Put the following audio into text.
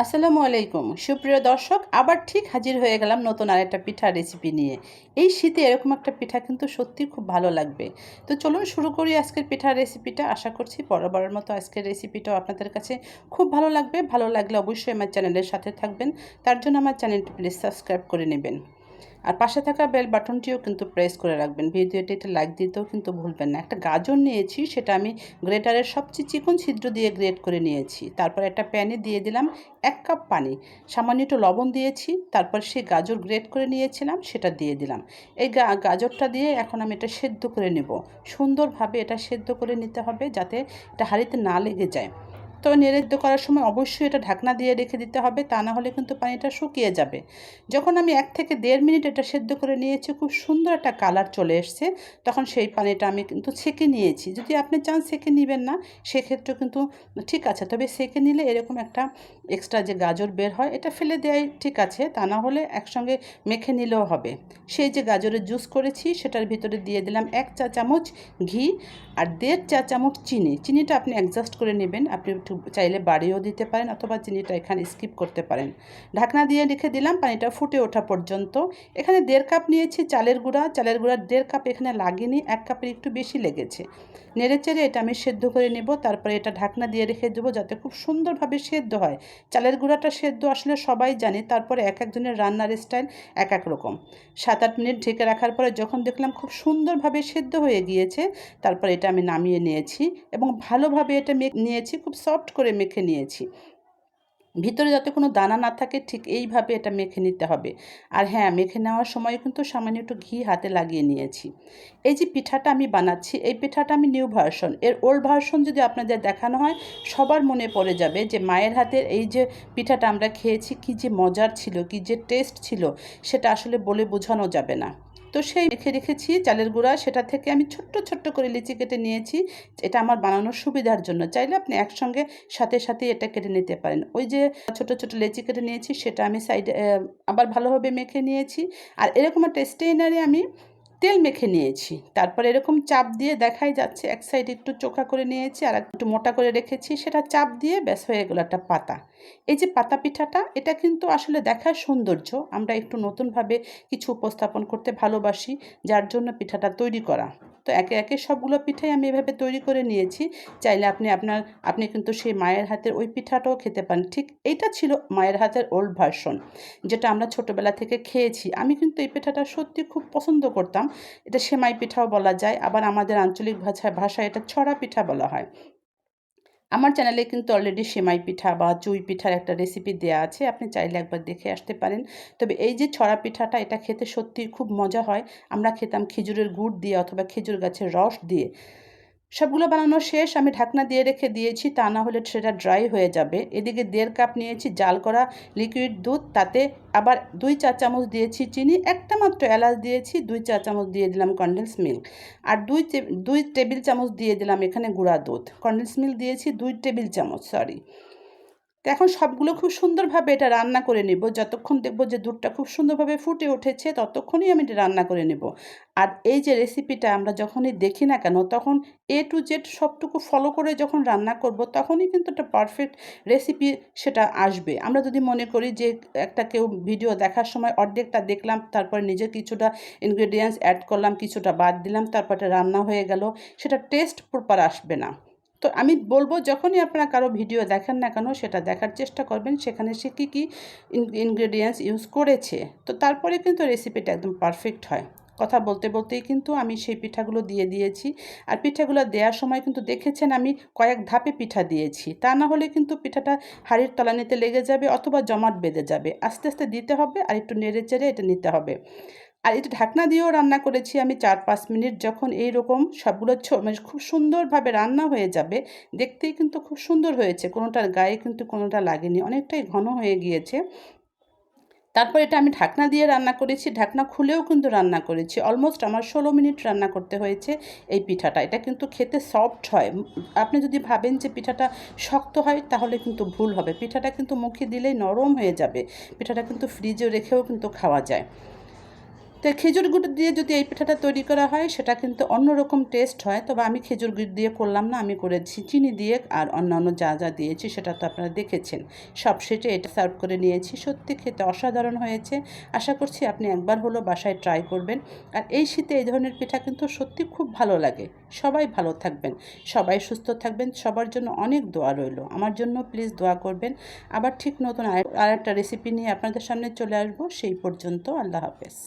আসসালামু আলাইকুম। সুপ্রিয় দর্শক, আবার ঠিক হাজির হয়ে গেলাম নতুন আর একটা পিঠা রেসিপি নিয়ে। এই শীতে এরকম একটা পিঠা কিন্তু সত্যি খুব ভালো লাগবে। তো চলুন শুরু করি আজকের পিঠার রেসিপিটা আশা করছি বরাবরের মতো আজকের রেসিপিটাও আপনাদের কাছে খুব ভালো লাগবে। ভালো লাগলে অবশ্যই আমার চ্যানেলের সাথে থাকবেন। তার জন্য আমার চ্যানেলটি প্লিজ সাবস্ক্রাইব করে নেবেন। আর পাশে থাকা বেল বাটনটিও কিন্তু প্রেস করে রাখবেন। ভিডিওটি একটা লাইক দিতেও কিন্তু ভুলবেন না। একটা গাজর নিয়েছি, সেটা আমি গ্রেটারের সবচেয়ে চিকন ছিদ্র দিয়ে গ্রেট করে নিয়েছি। তারপর একটা প্যানে দিয়ে দিলাম এক কাপ পানি। সামান্য একটু লবণ দিয়েছি, তারপর সেই গাজর গ্রেট করে নিয়েছিলাম, সেটা দিয়ে দিলাম। এই গাজরটা দিয়ে এখন আমি এটা সেদ্ধ করে নেব। সুন্দরভাবে এটা সেদ্ধ করে নিতে হবে যাতে এটা হাঁড়িতে না লেগে যায়। তো নেড়েদ্য করার সময় অবশ্যই এটা ঢাকনা দিয়ে রেখে দিতে হবে, তা না হলে কিন্তু পানিটা শুকিয়ে যাবে। যখন আমি এক থেকে দেড় মিনিট এটা সেদ্ধ করে নিয়েছি, খুব সুন্দর একটা কালার চলে এসছে, তখন সেই পানিটা আমি কিন্তু ছেঁকে নিয়েছি। যদি আপনি চান সেঁকে নেবেন না সেক্ষেত্রে কিন্তু ঠিক আছে, তবে সেঁকে নিলে এরকম একটা এক্সট্রা যে গাজর বের হয়, এটা ফেলে দেয় ঠিক আছে, তা না হলে একসঙ্গে মেখে নিলেও হবে। সেই যে গাজরের জুস করেছি, সেটার ভিতরে দিয়ে দিলাম এক চা চামচ ঘি আর দেড় চা চামচ চিনি। চিনিটা আপনি অ্যাডজাস্ট করে নেবেন, আপনি একটু চাইলে বাড়িও দিতে পারেন অথবা চিনিটা এখানে স্কিপ করতে পারেন। ঢাকনা দিয়ে রেখে দিলাম, পানিটা ফুটে ওঠা পর্যন্ত। এখানে দেড় কাপ নিয়েছি চালের গুঁড়া। চালের গুঁড়ার দেড় কাপ এখানে লাগেনি, এক কাপের একটু বেশি লেগেছে। নেড়ে চেড়ে এটা আমি সেদ্ধ করে নেব, তারপরে এটা ঢাকনা দিয়ে রেখে দেবো যাতে খুব সুন্দরভাবে সেদ্ধ হয়। চালের গুঁড়াটা সেদ্ধ আসলে সবাই জানে, তারপরে এক একজনের রান্নার স্টাইল এক এক রকম। সাত আট মিনিট ঢেকে রাখার পরে যখন দেখলাম খুব সুন্দরভাবে সেদ্ধ হয়ে গিয়েছে, তারপর এটা আমি নামিয়ে নিয়েছি এবং ভালোভাবে এটা নিয়েছি, খুব সফট করে মেখে নিয়েছি। ভিতরে যাতে কোনো দানা না থাকে, ঠিক এইভাবে এটা মেখে নিতে হবে। আর হ্যাঁ মেখে নেওয়ার সময় কিন্তু সামান্য একটু ঘি হাতে লাগিয়ে নিয়েছি। এই যে পিঠাটা আমি বানাচ্ছি, এই পিঠাটা আমি নিউ ভার্সন। এর ওল্ড ভার্সন যদি আপনাদের দেখানো হয়, সবার মনে পড়ে যাবে যে মায়ের হাতের এই যে পিঠাটা আমরা খেয়েছি, কি যে মজার ছিল, কি যে টেস্ট ছিল, সেটা আসলে বলে বোঝানো যাবে না। তো সেই রেখে রেখেছি, চালের গুঁড়া, সেটা থেকে আমি ছোট্ট ছোট্ট করে লিচি কেটে নিয়েছি। এটা আমার বানানোর সুবিধার জন্য। চাইলে আপনি একসঙ্গে সাথে সাথে এটা কেটে নিতে পারেন। ওই যে ছোট ছোট লেচি কেটে নিয়েছি, সেটা আমি সাইডে আবার ভালোভাবে মেখে নিয়েছি। আর এরকম একটা স্টেইনারে আমি তেল মেখে নিয়েছি। তারপর এরকম চাপ দিয়ে দেখাই যাচ্ছে, এক সাইড একটু চোখা করে নিয়েছি, আর একটু মোটা করে রেখেছি। সেটা চাপ দিয়ে ব্যাস হয়ে গেলো একটা পাতা। এই যে পাতা পিঠাটা, এটা কিন্তু আসলে দেখার সৌন্দর্য। আমরা একটু নতুনভাবে কিছু উপস্থাপন করতে ভালোবাসি, যার জন্য পিঠাটা তৈরি করা। তো একে একে সবগুলো পিঠাই আমি এভাবে তৈরি করে নিয়েছি। চাইলে আপনি আপনার, আপনি কিন্তু সেই মায়ের হাতের ওই পিঠাটাও খেতে পারেন। ঠিক এইটা ছিল মায়ের হাতের ওল্ড ভার্সন যেটা আমরা ছোটোবেলা থেকে খেয়েছি। আমি কিন্তু এই পিঠাটা সত্যি খুব পছন্দ করতাম। এটা সেমাই পিঠাও বলা যায়। আবার আমাদের আঞ্চলিক ভাষায় ভাষায় এটা ছড়া পিঠা বলা হয়। আমার চ্যানেলে কিন্তু অলরেডি সেমাই পিঠা বা চুই পিঠার একটা রেসিপি দেওয়া আছে, আপনি চাইলে একবার দেখে আসতে পারেন। তবে এই যে ছড়া পিঠাটা, এটা খেতে সত্যিই খুব মজা হয়। আমরা খেতাম খেজুরের গুড় দিয়ে অথবা খেজুর গাছের রস দিয়ে। সবগুলো বানানো শেষ, আমি ঢাকনা দিয়ে রেখে দিয়েছি, তা না হলে সেটা ড্রাই হয়ে যাবে। এদিকে দেড় কাপ নিয়েছি জাল করা লিকুইড দুধ, তাতে আবার দুই চা চামচ দিয়েছি চিনি, একটা মাত্র এলাচ দিয়েছি, দুই চা চামচ দিয়ে দিলাম কন্ডেন্স মিল্ক আর দুই দুই টেবিল চামচ দিয়ে দিলাম এখানে গুঁড়া দুধ। কন্ডেন্স মিল্ক দিয়েছি দুই টেবিল চামচ সরি তো এখন সবগুলো খুব সুন্দরভাবে এটা রান্না করে নেব। যতক্ষণ দেখব যে দুধটা খুব সুন্দরভাবে ফুটে উঠেছে, ততক্ষণই আমি এটা রান্না করে নেব। আর এই যে রেসিপিটা আমরা যখনই দেখি না কেন, তখন এ টু জেড সবটুকু ফলো করে যখন রান্না করব, তখনই কিন্তু একটা পারফেক্ট রেসিপি সেটা আসবে। আমরা যদি মনে করি যে একটা কেউ ভিডিও দেখার সময় অর্ধেকটা দেখলাম, তারপরে নিজে কিছুটা ইনগ্রেডিয়েন্টস অ্যাড করলাম, কিছুটা বাদ দিলাম, তারপরে রান্না হয়ে গেল, সেটা টেস্ট প্রপার আসবে না। তো আমি বলব যখনই আপনারা কারও ভিডিও দেখেন না কেন, সেটা দেখার চেষ্টা করবেন। সেখানে সে কী কী ইনগ্রেডিয়েন্টস ইউজ করেছে। তো তারপরে কিন্তু রেসিপিটা একদম পারফেক্ট হয়। কথা বলতে বলতেই কিন্তু আমি সেই পিঠাগুলো দিয়ে দিয়েছি। আর পিঠাগুলো দেওয়ার সময় কিন্তু দেখেছেন আমি কয়েক ধাপে পিঠা দিয়েছি। তা না হলে কিন্তু পিঠাটা হাড়ির তলানিতে লেগে যাবে অথবা জমাট বেঁধে যাবে। আস্তে আস্তে দিতে হবে আর একটু নেড়ে চেড়ে এটা নিতে হবে। আর এটা ঢাকনা দিয়েও রান্না করেছি আমি চার পাঁচ মিনিট যখন এই রকম সবগুলো মানে খুব সুন্দরভাবে রান্না হয়ে যাবে, দেখতেই কিন্তু খুব সুন্দর হয়েছে। কোনোটার গায়ে কিন্তু কোনোটা লাগেনি, অনেকটাই ঘন হয়ে গিয়েছে। তারপর এটা আমি ঢাকনা দিয়ে রান্না করেছি, ঢাকনা খুলেও কিন্তু রান্না করেছি। অলমোস্ট আমার ষোলো মিনিট রান্না করতে হয়েছে এই পিঠাটা। এটা কিন্তু খেতে সফট হয়। আপনি যদি ভাবেন যে পিঠাটা শক্ত হয়, তাহলে কিন্তু ভুল হবে। পিঠাটা কিন্তু মুখে দিলেই নরম হয়ে যাবে। পিঠাটা কিন্তু ফ্রিজে রেখেও কিন্তু খাওয়া যায়। তো খেজুর গুড় দিয়ে যদি এই পিঠাটা তৈরি করা হয়, সেটা কিন্তু অন্যরকম টেস্ট হয়। তবে আমি খেজুর গুড় দিয়ে করলাম না, আমি করেছি চিনি দিয়ে আর অন্যান্য যা যা দিয়েছি, সেটা তো আপনারা দেখেছেন। সব শেষে এটা সার্ভ করে নিয়েছি। সত্যি খেতে অসাধারণ হয়েছে। আশা করছি আপনি একবার হলো বাসায় ট্রাই করবেন। আর এই শীতে এই ধরনের পিঠা কিন্তু সত্যি খুব ভালো লাগে। সবাই ভালো থাকবেন। সবাই সুস্থ থাকবেন। সবার জন্য অনেক দোয়া রইল। আমার জন্য প্লিজ দোয়া করবেন। আবার ঠিক নতুন আর একটা রেসিপি নিয়ে আপনাদের সামনে চলে আসব। সেই পর্যন্ত আল্লাহ হাফেজ।